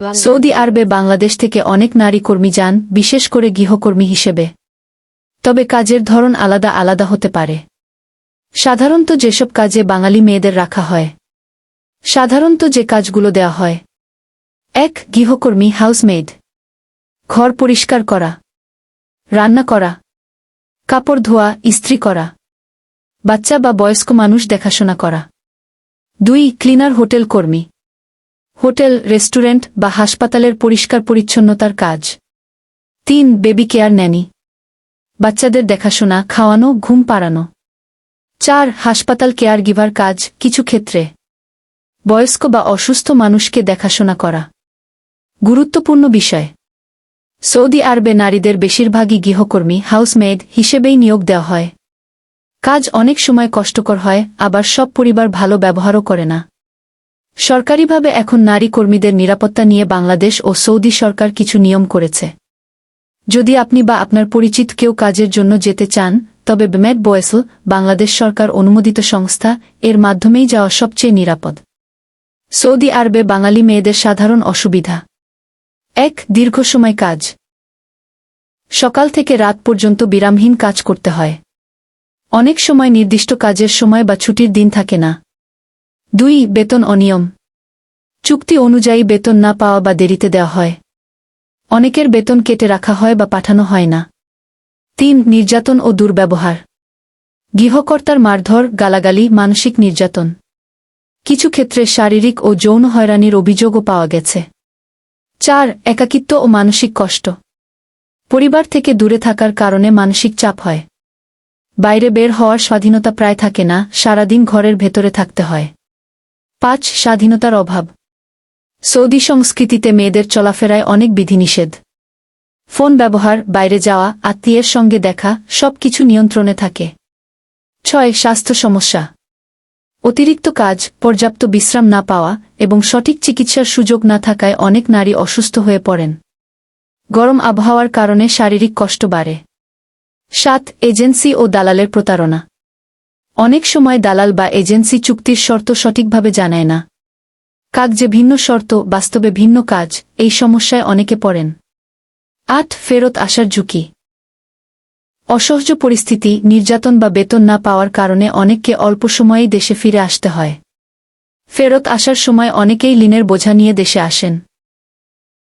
Saudi আরবে বাংলাদেশ থেকে অনেক নারী কর্মী যান, বিশেষ করে গৃহকর্মী হিসেবে। তবে কাজের ধরন আলাদা আলাদা হতে পারে। সাধারণত যেসব কাজে বাঙালি মেয়েদের রাখা হয়, সাধারণত যে কাজগুলো দেওয়া হয়। এক, গৃহকর্মী হাউসমেড ঘর পরিষ্কার করা, রান্না করা, কাপড় ধোয়া, ইস্ত্রি করা, বাচ্চা বা বয়স্ক মানুষ দেখাশোনা করা। দুই ক্লিনার হোটেল কর্মী। হোটেল, রেস্টুরেন্ট বা হাসপাতালের পরিষ্কার পরিচ্ছন্নতার কাজ। তিন, বেবি কেয়ার ন্যানি বাচ্চাদের দেখাশোনা, খাওয়ানো, ঘুম পাড়ানো। চার, হাসপাতাল কেয়ার গিভার কাজ, কিছু ক্ষেত্রে। বয়স্ক বা অসুস্থ মানুষকে দেখাশোনা করা। গুরুত্বপূর্ণ বিষয়। সৌদি আরবে নারীদের বেশিরভাগই গৃহকর্মী, হাউসমেড হিসেবেই নিয়োগ দেওয়া হয়। কাজ অনেক সময় কষ্টকর হয়, আবার সব পরিবার ভালো ব্যবহারও করে না। সরকারিভাবে এখন নারী কর্মীদের নিরাপত্তা নিয়ে বাংলাদেশ ও সৌদি সরকার কিছু নিয়ম করেছে। যদি আপনি বা আপনার পরিচিত কেউ কাজের জন্য যেতে চান, তবে বেমেড বয়েসল, বাংলাদেশ সরকার অনুমোদিত সংস্থা, এর মাধ্যমেই যাওয়া সবচেয়ে নিরাপদ। সৌদি আরবে বাঙালি মেয়েদের সাধারণ অসুবিধা। এক, দীর্ঘ সময় কাজ। সকাল থেকে রাত পর্যন্ত বিরামহীন কাজ করতে হয়। অনেক সময় নির্দিষ্ট কাজের সময় বা ছুটির দিন থাকে না। দুই, বেতন অনিয়ম। চুক্তি অনুযায়ী বেতন না পাওয়া বা দেরিতে দেওয়া হয়। অনেকের বেতন কেটে রাখা হয় বা পাঠানো হয় না। তিন, নির্যাতন ও দুর্ব্যবহার। গৃহকর্তার মারধর, গালাগালি, মানসিক নির্যাতন। কিছু ক্ষেত্রে শারীরিক ও যৌন হয়রানির অভিযোগও পাওয়া গেছে। চার, একাকিত্ব ও মানসিক কষ্ট। পরিবার থেকে দূরে থাকার কারণে মানসিক চাপ হয়। বাইরে বের হওয়ার স্বাধীনতা প্রায় থাকে না, সারাদিন ঘরের ভেতরে থাকতে হয়। পাঁচ স্বাধীনতার অভাব। সৌদি সংস্কৃতিতে মেয়েদের চলাফেরায় অনেক বিধিনিষেধ। ফোন ব্যবহার, বাইরে যাওয়া, আত্মীয়ের সঙ্গে দেখা, সবকিছু নিয়ন্ত্রণে থাকে। ছয়, স্বাস্থ্য সমস্যা। অতিরিক্ত কাজ, পর্যাপ্ত বিশ্রাম না পাওয়া এবং সঠিক চিকিৎসার সুযোগ না থাকায় অনেক নারী অসুস্থ হয়ে পড়েন। গরম আবহাওয়ার কারণে শারীরিক কষ্ট বাড়ে। সাত, এজেন্সি ও দালালের প্রতারণা। অনেক সময় দালাল বা এজেন্সি চুক্তির শর্ত সঠিকভাবে জানায় না। কাগজে ভিন্ন শর্ত, বাস্তবে ভিন্ন কাজ, এই সমস্যায় অনেকে পড়েন। আট ফেরত আসার ঝুঁকি। অসহ্য পরিস্থিতি, নির্যাতন বা বেতন না পাওয়ার কারণে অনেককে অল্প সময়েই দেশে ফিরে আসতে হয়। ফেরত আসার সময় অনেকেই লিনের বোঝা নিয়ে দেশে আসেন।